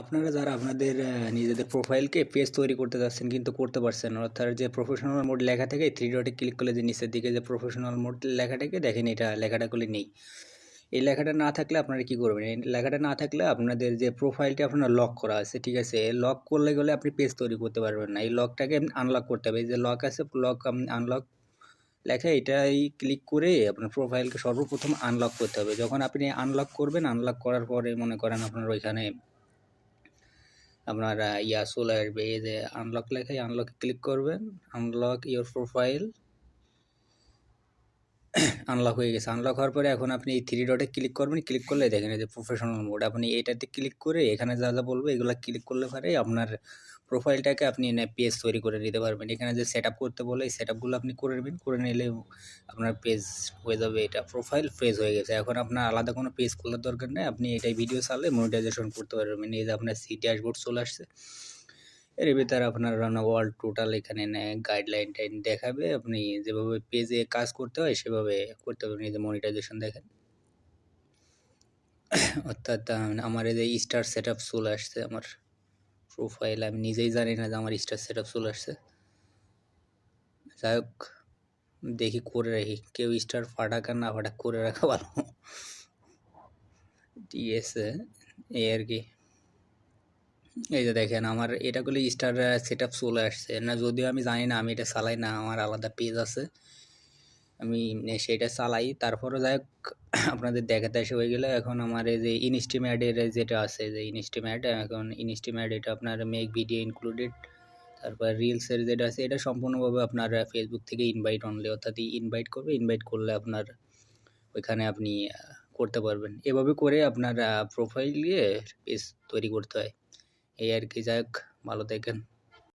আপনারা যারা আপনাদের নিজেদের প্রোফাইলকে পেজ তৈরি করতে যাচ্ছেন কিন্তু করতে পারছেন অর্থাৎ যে প্রফেশনাল মোড লেখা থাকে থ্রি ডটে ক্লিক করলে যে নিচের দিকে যে প্রফেশনাল মোড লেখাটাকে দেখেন এটা লেখাটা করলে নেই। এই লেখাটা না থাকলে আপনারা কি করবেন? এই লেখাটা না থাকলে আপনাদের যে প্রোফাইলটা আপনার লক করা আছে, ঠিক আছে? লক করলে গেলে আপনি পেজ তৈরি করতে পারবেন না। এই লকটাকে আনলক করতে হবে। যে লক আছে লক আনলক লেখা, এটাই ক্লিক করে আপনার প্রোফাইলকে সর্বপ্রথম আনলক করতে হবে। যখন আপনি আনলক করবেন আনলক করার পরে মনে করেন আপনার ওইখানে আপনার ইয়া চলে আসবে এই যে আনলক লেখায় আনলকে ক্লিক করবেন। আনলক ইওর প্রোফাইল আনলক হয়ে গেছে। আনলক হওয়ার পরে এখন আপনি এই থ্রি ডটে ক্লিক করবেন ক্লিক করলে দেখেন যে প্রফেশনাল মোড আপনি এটাতে ক্লিক করে এখানে যা যা বলব এগুলো ক্লিক করলে পরে আপনার প্রোফাইলটাকে আপনি পেজ তৈরি করে নিতে পারবেন। এখানে যে সেট করতে বলে এই সেট আপনি করে নেবেন, করে নিলে আপনার পেজ হয়ে যাবে এটা প্রোফাইল পেজ হয়ে গেছে। এখন আপনার আলাদা কোনো পেজ খোলার দরকার নেই, আপনি এটাই ভিডিও চালে মনিটাইজেশন করতে পারবেন। এই যে আপনার সি ড্যাশবোর্ড চলে আসছে। এর ভিতরে আপনার ওয়াল টোটাল এখানে গাইডলাইন টাইন দেখাবে, আপনি যেভাবে পেজে কাজ করতে হয় সেভাবে করতে হবে যে মনিটাইজেশন দেখেন। অর্থাৎ আমার এই যে স্টার সেট আপ চলে আসছে, আমার প্রোফাইল আমি নিজেই জানি না যে আমার স্টার সেট আপ চলে আসছে। যাই হোক দেখি করে রাখি, কেউ স্টার ফাটাক আর না ফাটাক, করে রাখা ভালো। ঠিক আছে, এই আর কি। এই যে দেখেন, আমার এটা করলে স্টার সেট আপ চলে আসছে। না, যদিও আমি জানি না, আমি এটা চালাই না, আমার আলাদা পেজ আছে। আমি সেটা চালাই। তারপরও যাই হোক, আপনাদের দেখাতে এসে হয়ে গেলে, এখন আমার এই যে ইনস্টিমেটের যেটা আছে, যে ইনস্টিমেট এখন ইনস্টিমেট এটা আপনার মেক ভিডিও ইনক্লুডেড তারপর রিলসের যেটা আছে, এটা সম্পূর্ণভাবে আপনার ফেসবুক থেকে ইনভাইট অনলি অর্থাৎ ইনভাইট করবে। ইনভাইট করলে আপনার ওইখানে আপনি করতে পারবেন। এভাবে করে আপনার প্রোফাইল দিয়ে পেজ তৈরি করতে হয়। এই আর কি যাই ভালো থাকেন।